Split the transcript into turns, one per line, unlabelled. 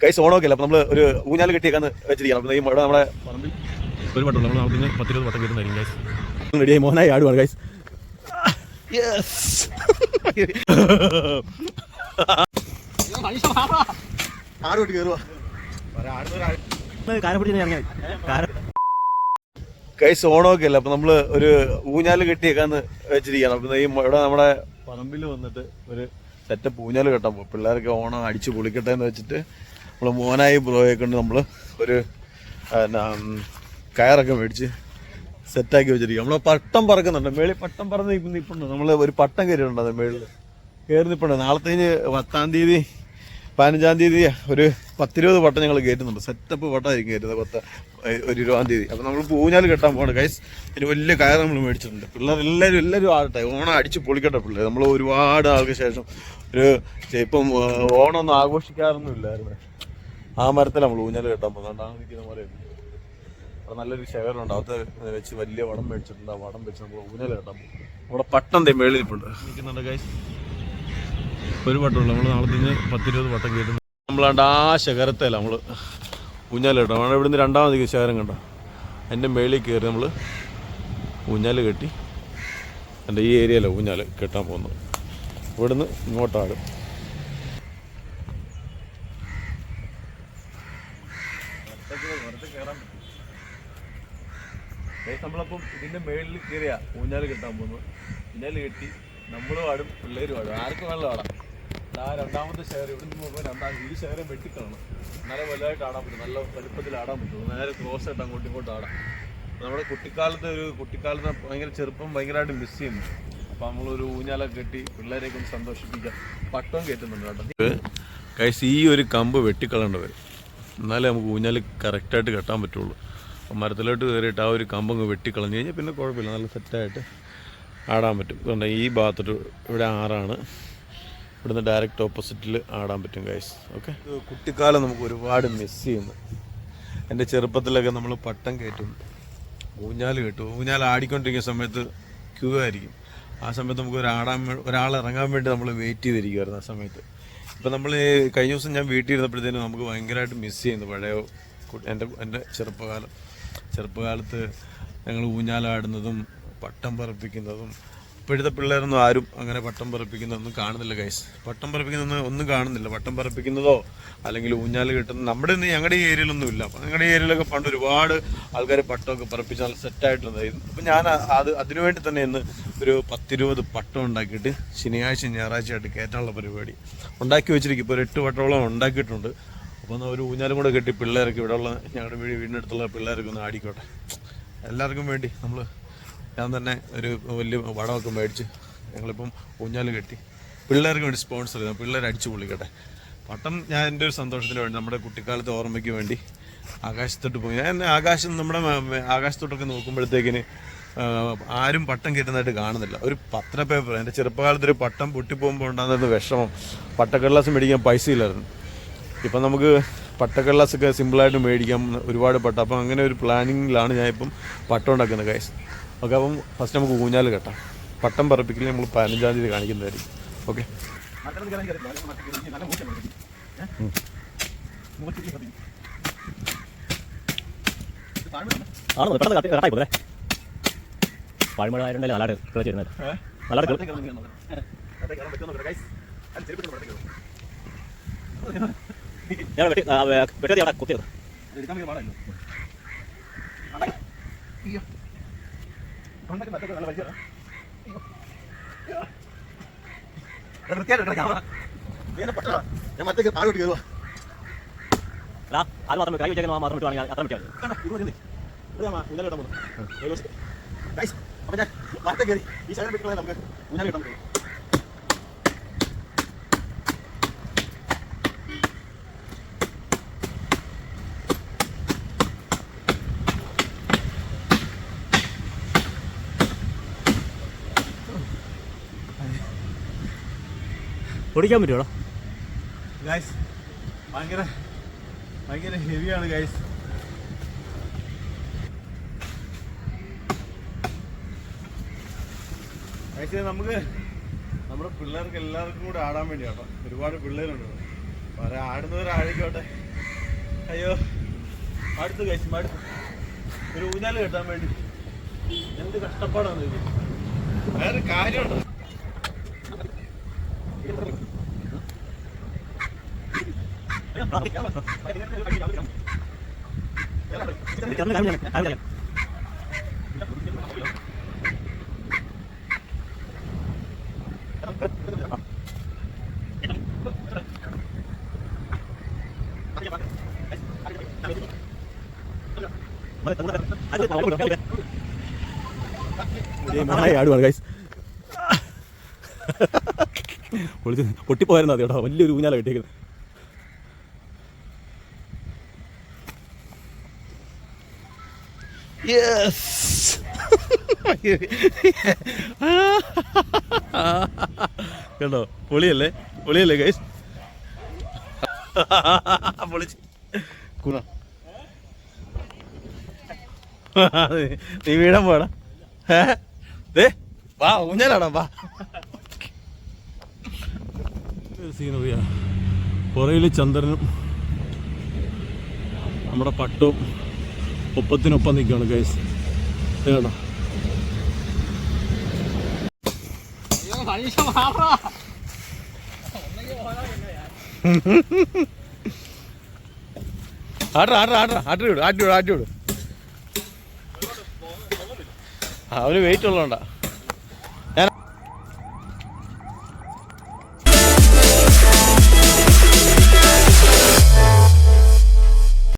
Guys ഓണമൊക്കെ അല്ല? അപ്പോൾ നമ്മൾ ഒരു ഊഞ്ഞാൽ കെട്ടിയേക്കാന്ന് വെച്ചിരിക്കണം അപ്പോൾ ഈ ഇവിടെ നമ്മുടെ പറമ്പിൽ ഒരു വട്ടം നമ്മൾ നാളെ പത്തിരുപത് വട്ടം കയറ്റുന്നതായിരിക്കും ഗൈസ് റെഡിയായി മോനായി ആടുവാണ് ഗൈസ് കൈ കയറുക കൈസ് ഓണമൊക്കെ അല്ല? അപ്പൊ നമ്മൾ ഒരു ഊഞ്ഞാൽ കെട്ടിയേക്കാന്ന് വെച്ചിരിക്കുകയാണ്. അപ്പൊ ഈ ഇവിടെ നമ്മുടെ പറമ്പിൽ വന്നിട്ട് ഒരു സെറ്റപ്പ് ഊഞ്ഞാൽ കെട്ടാൻ പോകും പിള്ളേരൊക്കെ ഓണം അടിച്ച് പൊളിക്കട്ടെ എന്ന് വെച്ചിട്ട് നമ്മൾ മോനായി ബ്രോയെ കൊണ്ട് നമ്മൾ ഒരു കയറൊക്കെ മേടിച്ച് സെറ്റാക്കി വെച്ചിരിക്കും. നമ്മൾ പട്ടം പറക്കുന്നുണ്ട്. മേളിൽ പട്ടം പറന്ന് ഇപ്പം നിപ്പുണ്ട്. നമ്മൾ ഒരു പട്ടം കയറിയിട്ടുണ്ട് അത് മേളിൽ കയറി നിൽപ്പുണ്ട് നാളത്തേന് പത്താം തീയതി പതിനഞ്ചാം തീയതി ഒരു പത്തിരുപത് വട്ടം ഞങ്ങൾ കയറ്റുന്നുണ്ട്. സെറ്റപ്പ് വട്ടമായിരിക്കും കയറ്റുന്നത് പത്ത് ഒരു ഇരുപതാം തീയതി. അപ്പോൾ നമ്മൾ പൂഞ്ഞാൽ കെട്ടാൻ പോകണം കൈസ് ഒരു വലിയ കയർ നമ്മൾ മേടിച്ചിട്ടുണ്ട്. പിള്ളേർ എല്ലാവരും എല്ലാവരും ആടട്ടെ. ഓണം അടിച്ച് പൊളിക്കട്ടെ പിള്ളേർ നമ്മൾ ഒരുപാട് ആൾക്ക് ശേഷം ഒരു ഇപ്പം ഓണമൊന്നും ആഘോഷിക്കാറൊന്നും ഇല്ലായിരുന്നു. ആ മരത്തിൽ നമ്മൾ ഊഞ്ഞാൽ കെട്ടാൻ പോകുന്നത്. ആ നിൽക്കുന്ന മരം അവിടെ നല്ലൊരു ശേഖരമുണ്ട്. അത് വെച്ച് വലിയ വടം മേടിച്ചിട്ടുണ്ട്. ആ വടം വെച്ച് നമ്മൾ ഊഞ്ഞാൽ കെട്ടാൻ പോകും. നമ്മുടെ പട്ടം തേ മേളിൽ നിൽപ്പുണ്ട് നിൽക്കുന്നുണ്ട് കൈ ഒരു വട്ടമുള്ളൂ നമ്മൾ നാളെ നിന്ന് പത്തിരുപത് വട്ടം കയറ്റുന്നു നമ്മളാണ്ട് ആ ശകരത്തല്ല നമ്മൾ ഊഞ്ഞാൽ കെട്ടാം അവിടെ ഇവിടുന്ന് രണ്ടാമത് ശകരം കണ്ട? അതിന്റെ മേളിൽ കയറി നമ്മൾ ഊഞ്ഞാൽ കെട്ടി എന്റെ ഈ ഏരിയയിലാണ് ഊഞ്ഞാൽ കെട്ടാൻ പോകുന്നത്. ഇവിടുന്ന് ഇങ്ങോട്ടാടും നമ്മളപ്പം ഇതിന്റെ മേളിൽ കയറിയാ ഊഞ്ഞാൽ കെട്ടാൻ പോകുന്നത് ഊഞ്ഞാൽ കെട്ടി നമ്മൾ പാടും പിള്ളേര് പാടും ആർക്കും വേണം പാടാം ആ രണ്ടാമത്തെ ഷെയർ ഇവിടെ നിന്ന് പോകുമ്പോൾ രണ്ടാം ഈ ഷെയറെ വെട്ടിക്കളണം. നല്ല വലുതായിട്ട് ആടാൻ പറ്റും. നല്ല വലുപ്പത്തിൽ ആടാൻ പറ്റും. നേരെ ക്രോസ് ആയിട്ട് അങ്ങോട്ടും ഇങ്ങോട്ടും ആടാം. നമ്മുടെ കുട്ടിക്കാലത്ത് ഒരു കുട്ടിക്കാലത്ത് ഭയങ്കര ചെറുപ്പം ഭയങ്കരമായിട്ട് മിസ് ചെയ്യുന്നു. അപ്പോൾ നമ്മളൊരു ഊഞ്ഞാലൊക്കെ കെട്ടി പിള്ളേരെയൊക്കെ ഒന്ന് സന്തോഷിപ്പിക്കാം. പട്ടം കയറ്റുന്നുണ്ട് കേട്ടോ. കൈസ് ഈ ഒരു കമ്പ് വെട്ടിക്കളേണ്ട എന്നാലേ നമുക്ക് ഊഞ്ഞാൽ കറക്റ്റായിട്ട് കെട്ടാൻ പറ്റുള്ളൂ. അപ്പം മരത്തിലോട്ട് കയറിയിട്ട് ആ ഒരു കമ്പങ്ങ് വെട്ടിക്കളഞ്ഞ് കഴിഞ്ഞാൽ പിന്നെ കുഴപ്പമില്ല. നല്ല സെറ്റായിട്ട് ആടാൻ പറ്റും. അതുകൊണ്ട് ഈ ഭാഗത്തോട്ട് ഇവിടെ ആറാണ്. ഇവിടുന്ന് ഡയറക്റ്റ് ഓപ്പോസിറ്റിൽ ആടാൻ പറ്റും ഗൈസ് ഓക്കെ കുട്ടിക്കാലം നമുക്ക് ഒരുപാട് മിസ് ചെയ്യുന്നു. എന്റെ ചെറുപ്പത്തിലൊക്കെ നമ്മൾ പട്ടം കയറ്റും. ഊഞ്ഞാൽ കെട്ടും. ഊഞ്ഞാൽ ആടിക്കൊണ്ടിരിക്കുന്ന സമയത്ത് ക്യൂ ആയിരിക്കും. ആ സമയത്ത് നമുക്ക് ഒരാടാൻ ഒരാൾ ഇറങ്ങാൻ വേണ്ടി നമ്മൾ വെയിറ്റ് ചെയ്തിരിക്കുമായിരുന്നു ആ സമയത്ത്. ഇപ്പം നമ്മൾ കഴിഞ്ഞ ദിവസം ഞാൻ വീട്ടിൽ ഇരുന്നപ്പോഴത്തേനും നമുക്ക് ഭയങ്കരമായിട്ട് മിസ് ചെയ്യുന്നു പഴയ എന്റെ എന്റെ ചെറുപ്പകാലം. ചെറുപ്പകാലത്ത് ഞങ്ങൾ ഊഞ്ഞാലാടുന്നതും പട്ടം പറപ്പിക്കുന്നതും ഇപ്പോഴത്തെ പിള്ളേരൊന്നും ആരും അങ്ങനെ പട്ടം പറപ്പിക്കുന്നതൊന്നും കാണുന്നില്ല ഗൈസ് പട്ടം പറപ്പിക്കുന്നൊന്നും ഒന്നും കാണുന്നില്ല. പട്ടം പറപ്പിക്കുന്നതോ അല്ലെങ്കിൽ ഊഞ്ഞാൽ കിട്ടുന്ന നമ്മുടെ ഒന്നും ഞങ്ങളുടെ ഏരിയയിലൊന്നും ഇല്ല. ഞങ്ങളുടെ ഏരിയയിലൊക്കെ പണ്ട് ഒരുപാട് ആൾക്കാർ പട്ടമൊക്കെ പറപ്പിച്ച് നല്ല സെറ്റായിട്ടുണ്ടായിരുന്നു അപ്പം ഞാൻ അത് അതിനുവേണ്ടി തന്നെ ഇന്ന് ഒരു പത്തിരുപത് പട്ടം ഉണ്ടാക്കിയിട്ട് ശനിയാഴ്ച ഞായറാഴ്ച ആയിട്ട് കയറ്റാനുള്ള പരിപാടി ഉണ്ടാക്കി വെച്ചിരിക്കും. ഇപ്പോൾ ഒരു എട്ട് വട്ടോളം ഉണ്ടാക്കിയിട്ടുണ്ട്. അപ്പോൾ ഒന്ന് ഒരു ഊഞ്ഞാലും കൂടെ കെട്ടി പിള്ളേർക്ക് ഇവിടെ ഉള്ള ഞങ്ങളുടെ വീട് വീടിനടുത്തുള്ള പിള്ളേർക്ക് ഒന്ന് ആടിക്കോട്ടെ. എല്ലാവർക്കും വേണ്ടി നമ്മൾ ഞാൻ തന്നെ ഒരു വലിയ വടമൊക്കെ മേടിച്ച് ഞങ്ങളിപ്പം ഊഞ്ഞാൽ കെട്ടി. പിള്ളേർക്ക് വേണ്ടി സ്പോൺസർ ചെയ്തു. പിള്ളേർ അടിച്ചു പൊളിക്കട്ടെ. പട്ടം ഞാൻ എന്റെ ഒരു സന്തോഷത്തിന് വേണ്ടി നമ്മുടെ കുട്ടിക്കാലത്തെ ഓർമ്മയ്ക്ക് വേണ്ടി ആകാശത്തോട്ട് പോയി. ഞാൻ ആകാശം നമ്മുടെ ആകാശത്തോട്ടൊക്കെ നോക്കുമ്പോഴത്തേക്കിന് ആരും പട്ടം കയറ്റുന്നതായിട്ട് കാണുന്നില്ല. ഒരു പത്ര പേപ്പർ എന്റെ ചെറുപ്പകാലത്ത് ഒരു പട്ടം പൊട്ടിപ്പോകുമ്പോൾ ഉണ്ടാകുന്ന വിഷമം. പട്ടക്കടലാസ് മേടിക്കാൻ പൈസ ഇല്ലായിരുന്നു. ഇപ്പം നമുക്ക് പട്ടക്കടലാസൊക്കെ സിമ്പിളായിട്ട് മേടിക്കാം. ഒരുപാട് പട്ട. അപ്പം അങ്ങനെ ഒരു പ്ലാനിങ്ങിലാണ് ഞാൻ ഇപ്പം പട്ടം ഉണ്ടാക്കുന്നത് കൈസ് ഓക്കെ അപ്പം ഫസ്റ്റ് നമുക്ക് ഊഞ്ഞാൽ കെട്ടാം. പട്ടം പറപ്പിക്കൽ നമ്മൾ പതിനഞ്ചാം തീയതി കാണിക്കുന്നതായിരിക്കും. ഓക്കെ.
ആണ്? പെട്ടെന്ന് കത്തി കട്ടായി പോലെ പഴമഴ ആയിരുന്നല്ലേ നല്ലാട് കിളച്ച് വരുന്നത് നല്ലാട് കിള ഞാൻ വെട്ടി ആ, വേ- വെട്ടത്തി അവിടെ കുത്തിയത്
ഞാൻ മറ്റേ താഴോട്ട് കയറുക
അത് മാത്രം കൈ വെച്ചേക്കുന്ന മാത്രം വിട്ടുവാണെങ്കിൽ അത്ര വിട്ടാൽ
അപ്പൊ ഞാൻ മറ്റേ കയറി ഈ ശകലം വെട്ടിക്കളയാൻ നമുക്ക് കെട്ടാൻ പറ്റും
പൊടിക്കാൻ പറ്റുമോ
ഗൈസ് ഭയങ്കര ഭയങ്കര ഹെവിയാണ് ഗൈസ് ഗൈസ് നമുക്ക് നമ്മുടെ പിള്ളേർക്ക് എല്ലാവർക്കും കൂടെ ആടാൻ വേണ്ടി കേട്ടോ. ഒരുപാട് പിള്ളേരുണ്ട് വേറെ ആടുന്നവരാഴിക്കോട്ടെ
അയ്യോ അടുത്ത് കഴിച്ചു അടുത്ത്. ഒരു ഊഞ്ഞാൽ കെട്ടാൻ വേണ്ടി. എന്ത് കഷ്ടപ്പാടാണ് ഇത്. വേറെ കാര്യമുണ്ടോ.
ആടുവാണ് ഗൈസ് പൊളിച്ച് പൊട്ടിപ്പോയായിരുന്നു അത് കേട്ടോ. വലിയൊരു ഊഞ്ഞാല കെട്ടിയേക്കുന്നത്. കേട്ടോ പൊളിയല്ലേ? പൊളിയല്ലേ ഗൈസ് പൊളിച്ച്. കുണ. നീ വീടാൻ പോടാ. ഏ? വാ ഊഞ്ഞാലാടാ വാ. സീനറിയാ പുറയിൽ ചന്ദ്രനും നമ്മുടെ പട്ടും ഒപ്പത്തിനൊപ്പം നിൽക്കുകയാണ് ഗൈസ് കേട്ടോ അവന് വെയിറ്റ് ഉള്ളതുകൊണ്ടാ.